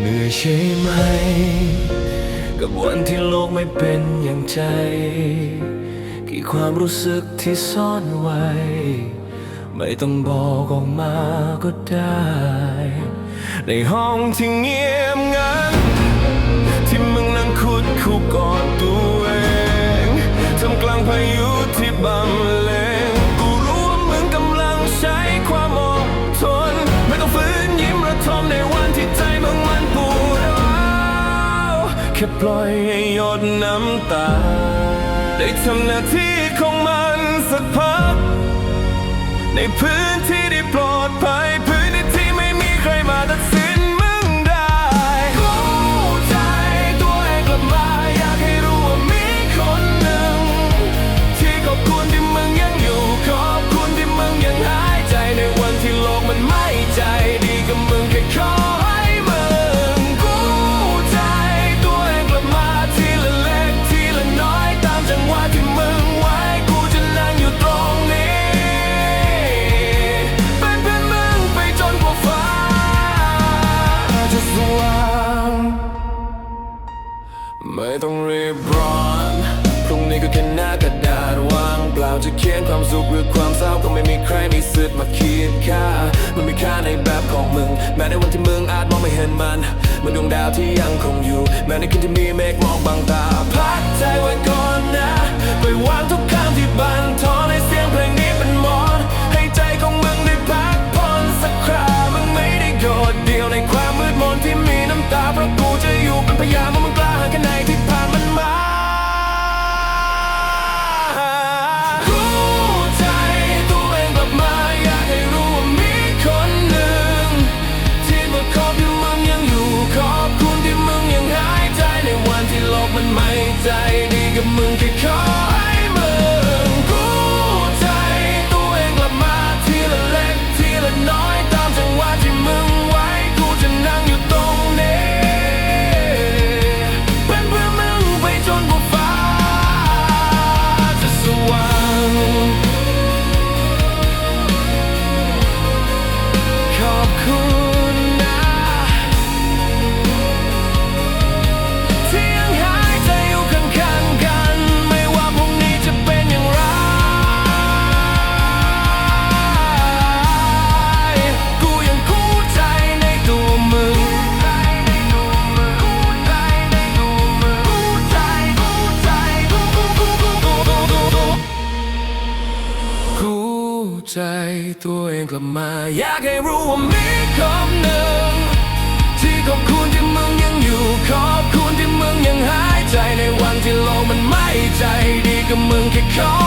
เหนื่อยใช่ไหม กับวันที่โลกไม่เป็นอย่างใจ กี่ความรู้สึกที่ซ่อนไว้ ไม่ต้องบอกออกมาก็ได้ ในห้องที่เงียบ แค่ปล่อยให้หยดน้ำตา ได้ทำหน้าที่ของมันสักพัก ในพื้นที่ จะเขียนความสุขหรือความเศร้าก็ไม่มีใครมีสิทธิ์มาเขียนค่า มันมีค่าในแบบของมึง แม้ในวันที่มึงอาจมองไม่เห็นมัน มันดวงดาวที่ยังคงอยู่ แม้ในคืนที่มีเมฆหมอกบางตาพักใจไว้ก่อน ใจตัวเองกลับมา อยากให้รู้ว่ามีคำหนึ่ง ที่ขอบคุณที่มึงยังอยู่ ขอบคุณที่มึงยังหายใจในวันที่โลกมันไม่ใจดีกับมึงแค่ขอ